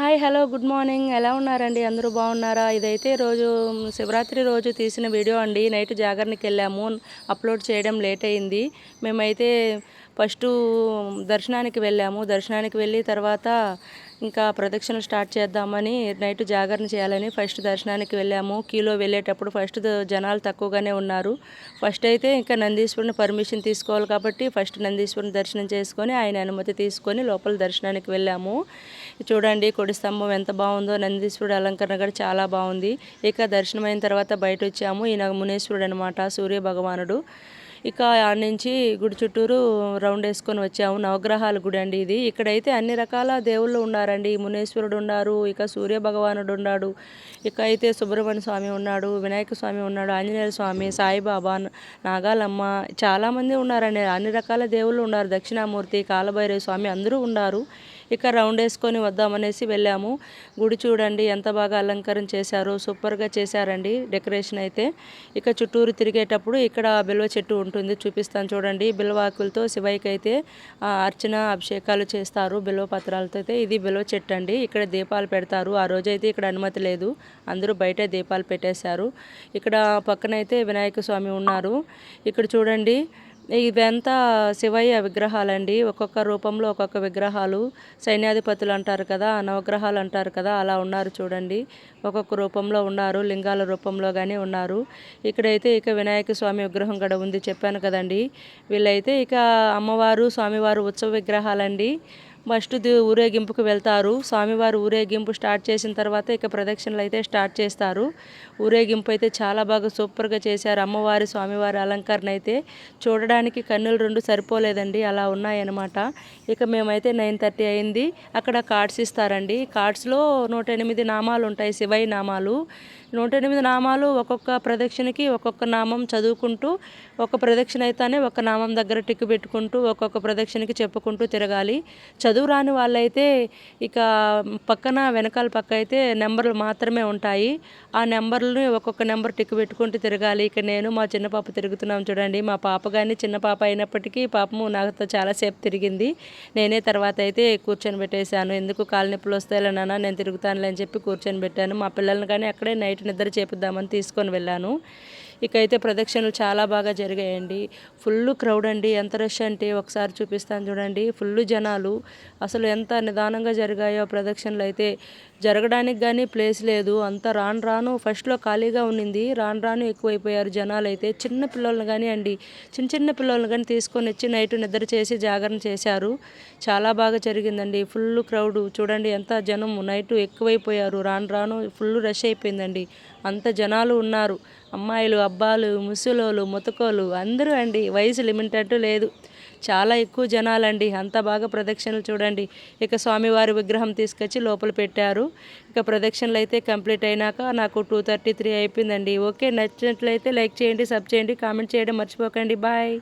Hi hello good morning. ఎలా ఉన్నారండి? అందరూ బాగున్నారా? ఇదైతే రోజు శివరాత్రి రోజు తీసిన వీడియో అండి. నైట్ జాగరణకి వెళ్ళాము. అప్లోడ్ చేయడం లేట్ అయింది. మేమైతే ఫస్ట్ దర్శనానికి వెళ్ళాము. దర్శనానికి వెళ్ళి తర్వాత ఇంకా ప్రదక్షిణలు స్టార్ట్ చేద్దామని నైట్ జాగరణ చేయాలని ఫస్ట్ దర్శనానికి వెళ్ళాము. కీలో వెళ్ళేటప్పుడు ఫస్ట్ జనాలు తక్కువగానే ఉన్నారు. ఫస్ట్ అయితే ఇంకా నందీశ్వరుని పర్మిషన్ తీసుకోవాలి కాబట్టి ఫస్ట్ నందీశ్వరుని దర్శనం చేసుకొని ఆయన అనుమతి తీసుకొని లోపల దర్శనానికి వెళ్ళాము. చూడండి కొడి స్తంభం ఎంత బాగుందో. నందీశ్వరుడు అలంకరణ కూడా చాలా బాగుంది. ఇక దర్శనం అయిన తర్వాత బయట వచ్చాము ఈయన మునేశ్వరుడు అనమాట సూర్య భగవానుడు ఇక ఆడ నుంచి గుడి చుట్టూరు రౌండ్ వేసుకొని వచ్చాము. నవగ్రహాల గుడి అండి ఇది. ఇక్కడైతే అన్ని రకాల దేవుళ్ళు ఉన్నారండి. మునేశ్వరుడు ఉన్నారు ఇక సూర్య భగవానుడు ఉన్నాడు ఇక అయితే సుబ్రహ్మణ్య స్వామి ఉన్నాడు వినాయక స్వామి ఉన్నాడు ఆంజనేయ స్వామి సాయిబాబా నాగాలమ్మ చాలామంది ఉన్నారండి. అన్ని రకాల దేవుళ్ళు ఉన్నారు. దక్షిణామూర్తి కాలభైరవ స్వామి అందరూ ఉన్నారు. ఇక రౌండ్ వేసుకొని వద్దామనేసి వెళ్ళాము. గుడి చూడండి ఎంత బాగా అలంకరణ చేశారో సూపర్గా చేశారండి డెకరేషన్ అయితే. ఇక చుట్టూరు తిరిగేటప్పుడు ఇక్కడ బిల్వ చెట్టు ఉంటుంది చూపిస్తాను చూడండి. బిల్వాకులతో శివయ్యకి అయితే అర్చన అభిషేకాలు చేస్తారు బిల్వ పత్రాలతో అయితే. ఇది బిల్వ చెట్టు అండి. ఇక్కడ దీపాలు పెడతారు. ఆ రోజైతే ఇక్కడ అనుమతి లేదు. అందరూ బయట దీపాలు పెట్టేశారు. ఇక్కడ పక్కనైతే వినాయక స్వామి ఉన్నారు. ఇక్కడ చూడండి ఇవంతా శివయ్య విగ్రహాలండి. ఒక్కొక్క రూపంలో ఒక్కొక్క విగ్రహాలు సైన్యాధిపతులు అంటారు కదా నవగ్రహాలు అంటారు కదా అలా ఉన్నారు చూడండి. ఒక్కొక్క రూపంలో ఉన్నారు లింగాల రూపంలో కానీ ఉన్నారు. ఇక్కడైతే ఇక వినాయక స్వామి విగ్రహం కూడా ఉంది చెప్పాను కదండి. వీళ్ళైతే ఇక అమ్మవారు స్వామివారు ఉత్సవ విగ్రహాలండి. ఫస్ట్ ఊరేగింపుకు వెళ్తారు. స్వామివారు ఊరేగింపు స్టార్ట్ చేసిన తర్వాత ఇక ప్రదక్షిణలు అయితే స్టార్ట్ చేస్తారు. ఊరేగింపు అయితే చాలా బాగా సూపర్గా చేశారు. అమ్మవారి స్వామివారి అలంకరణ అయితే చూడడానికి కన్నులు రెండు సరిపోలేదండి. అలా ఉన్నాయన్నమాట. ఇక మేమైతే నైన్ థర్టీ అయింది. అక్కడ కార్డ్స్ ఇస్తారండి. కార్డ్స్లో నూట ఎనిమిది నామాలు ఉంటాయి. శివయ్య నామాలు. నూట ఎనిమిది నామాలు ఒక్కొక్క ప్రదక్షిణకి ఒక్కొక్క నామం చదువుకుంటూ ఒక ప్రదక్షిణ అయితేనే ఒక నామం దగ్గర టిక్కు పెట్టుకుంటూ ఒక్కొక్క ప్రదక్షిణకి చెప్పుకుంటూ తిరగాలి. చదువు రాని వాళ్ళైతే ఇక పక్కన వెనకాల పక్క అయితే నెంబర్లు మాత్రమే ఉంటాయి. ఆ నెంబర్లని ఒక్కొక్క నెంబర్ టిక్కు పెట్టుకుంటూ తిరగాలి. ఇక నేను మా చిన్న పాప తిరుగుతున్నాం చూడండి. మా పాప కానీ చిన్న పాప అయినప్పటికీ పాపము నాతో చాలాసేపు తిరిగింది. నేనే తర్వాత అయితే కూర్చొని పెట్టేశాను. ఎందుకు కాలు నొప్పులు వస్తాయి నాన్న నేను తిరుగుతానులే అని చెప్పి కూర్చొని పెట్టాను. మా పిల్లల్ని కానీ అక్కడే నైట్ నైట్ నిద్ర చేపిద్దామని తీసుకొని వెళ్ళాను. ఇకైతే ప్రదక్షిణలు చాలా బాగా జరిగాయండి. ఫుల్ క్రౌడ్ అండి. ఎంత రష్ అంటే ఒకసారి చూపిస్తాను చూడండి. ఫుల్ జనాలు. అసలు ఎంత నిదానంగా జరిగాయో ప్రదక్షిణలు అయితే. జరగడానికి కానీ ప్లేస్ లేదు. అంత రాను రాను ఫస్ట్లో ఖాళీగా ఉన్నింది. రాను రాను ఎక్కువైపోయారు జనాలు అయితే. చిన్న పిల్లల్ని కానీ అండి. చిన్న చిన్న పిల్లల్ని కానీ తీసుకొని వచ్చి నైట్ నిద్ర చేసి జాగరణ చేశారు. చాలా బాగా జరిగిందండి. Full crowd. చూడండి ఎంత జనం నైట్ ఎక్కువైపోయారు. రాను రాను ఫుల్ రష్ అయిపోయిందండి. అంత జనాలు ఉన్నారు. అమ్మాయిలు అబ్బాలు ముసలోళ్ళు ముతకోలు అందరూ అండి వయసు లిమిట్ అంటూ లేదు. చాలా ఎక్కువ జనాలండి. అంత బాగా ప్రదక్షిణలు చూడండి. ఇక స్వామివారి విగ్రహం తీసుకొచ్చి లోపల పెట్టారు. ఇక ప్రదక్షిణలు అయితే కంప్లీట్ అయినాక నాకు టూ థర్టీ త్రీ అయిపోయిందండి. ఓకే నచ్చినట్లయితే లైక్ చేయండి సబ్ చేయండి కామెంట్ చేయడం మర్చిపోకండి. బాయ్.